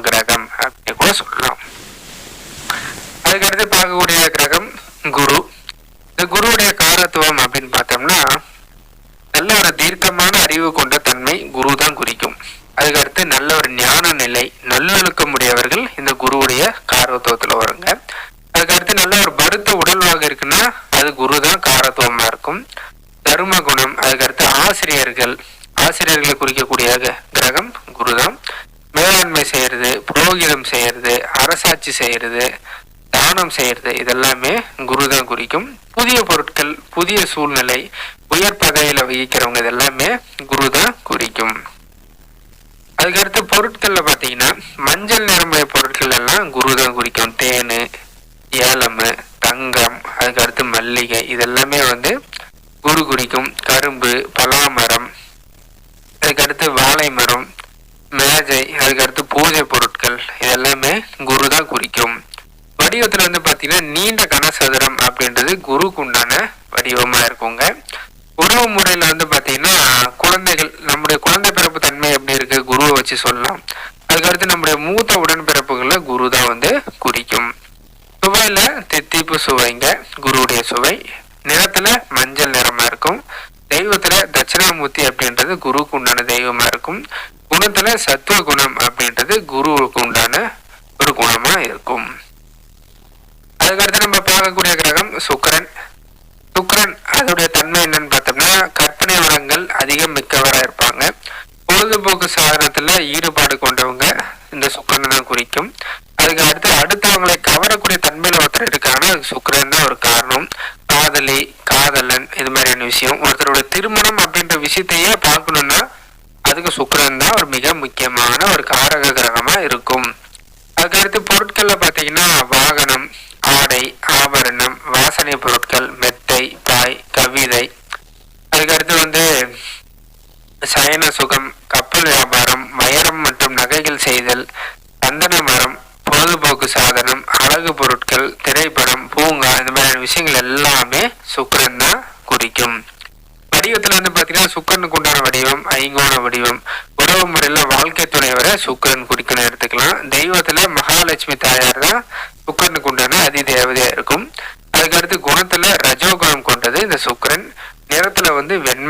கிரகம். அப்படின்னு கூட சொல்லலாம். அதுக்கடுத்து பார்க்கக்கூடிய கிரகம் குரு. இந்த குருவுடைய காரத்துவம் அப்படின்னு பார்த்தோம்னா நல்ல ஒரு தீர்க்கமான அறிவு கொண்ட தன்மை குரு தான் குறிக்கும் அதுக்கடுத்து நல்ல ஒரு ஞான நிலை நல்லொழுக்கம் உடையவர்கள் இந்த குருவுடைய காரத்துவத்துல வருங்க. அதுக்கடுத்து நல்ல ஒரு பருத்த உடல்வாக இருக்குன்னா அது குரு தான் காரத்துவமா இருக்கும். தர்ம குணம் அதுக்கடுத்து ஆசிரியர்கள். ஆசிரியர்களை குறிக்கக்கூடிய கிரகம் குரு மேலாண்மை செய்யறது புரோகிதம் செய்கிறது அரசாட்சி செய்யறது தானம் செய்யறது இதெல்லாமே குரு தான் குறிக்கும். புதிய பொருட்கள் புதிய சூழ்நிலை உயர் பதவியில வகிக்கிறவங்க இதெல்லாமே குரு தான் குறிக்கும். அதுக்கடுத்து பொருட்களில் பாத்தீங்கன்னா மஞ்சள் நிறமுடைய பொருட்கள் எல்லாம் குரு தான் குறிக்கும். தேனு ஏலமு தங்கம் அதுக்கடுத்து மல்லிகை இதெல்லாமே வந்து குரு குறிக்கும். கரும்பு பலாமரம் அதுக்கடுத்து வாழை மரம் மேஜை அதுக்கடுத்து பூஜை பொருட்கள் இதெல்லாமே குரு தான் குறிக்கும். வடிவத்தில் வந்து பார்த்தீங்கன்னா நீண்ட கனசதுரம் அப்படின்றது குருக்கு உண்டான வடிவமாக இருக்குங்க. உறவு முறையில் வந்து பார்த்தீங்கன்னா குழந்தைகள் நம்முடைய குழந்தை பிறப்பு தன்மை எப்படி இருக்கு குருவை வச்சு சொல்லலாம். அதுக்கடுத்து நம்முடைய மூத்த உடன்பிறப்புகளை குரு தான் வந்து குறிக்கும். சுவையில தித்திப்பு சுவைங்க குருவுடைய சுவை. நிறத்துல மஞ்சள் நிறமா இருக்கும். தெய்வத்துல தட்சிணாமூர்த்தி அப்படின்றது குருவுக்கு உண்டான தெய்வமா இருக்கும். குணத்துல சத்துவ குணம் அப்படின்றது குருவுக்கு உண்டான ஒரு குணமா இருக்கும். அதுக்கடுத்து நம்ம பார்க்கக்கூடிய கிரகம் சுக்கரன். சுக்கரன் அதோடைய தன்மை என்னன்னு பார்த்தோம்னா கற்பனை வளங்கள் அதிகம் மிக்கவராக இருப்பாங்க. பொழுதுபோக்கு சாதனத்துல ஈடுபாடு கொண்டவங்க இந்த சுக்கரனை தான் குறிக்கும். அதுக்கு அடுத்து அடுத்தவங்களை கவரக்கூடிய தன்மையில ஒருத்தர் இருக்காங்கன்னா அதுக்கு சுக்கரன் தான் ஒரு காரணம். காதலி காதலன் இது மாதிரியான விஷயம். ஒருத்தருடைய திருமணம் அப்படின்ற விஷயத்தையே சுக்கரன் தான் ஒரு மிக முக்கியமான ஒரு காரக கிரகமா இருக்கும். அதுக்கடுத்து பொருட்கள்ல பாத்தீங்கன்னா வாகனம் ஆடை ஆபரணம் வாசனை பொருட்கள் மெத்தை பாய் கவிதை. அதுக்கடுத்து வந்து சயன சுகம் கப்பல் வியாபாரம் வைரம் மற்றும் நகைகள் செய்தல் சந்தன மரம் பொழுதுபோக்கு சாதனம் அழகு பொருட்கள் திரைப்படம் பூங்கா இந்த மாதிரியான விஷயங்கள் எல்லாமே சுக்கரன் தான் குறிக்கும். வடிவத்துல வந்து பாத்தீங்கன்னா சுக்கரனுக்கு உண்டான வடிவம் ஐங்கோண வடிவம் உறவு முறையில் வாழ்க்கை துணைவரை சுக்கரன் குறிக்கணும் எடுத்துக்கலாம். தெய்வத்துல மகாலட்சுமி தாயார் தான் சுக்கரனுக்கு உண்டான அதி தேவதையாக இருக்கும். அதுக்கடுத்து குணத்தில் ரஜோகுணம் கொண்டது இந்த சுக்கிரன். நிறத்துல வந்து வெண்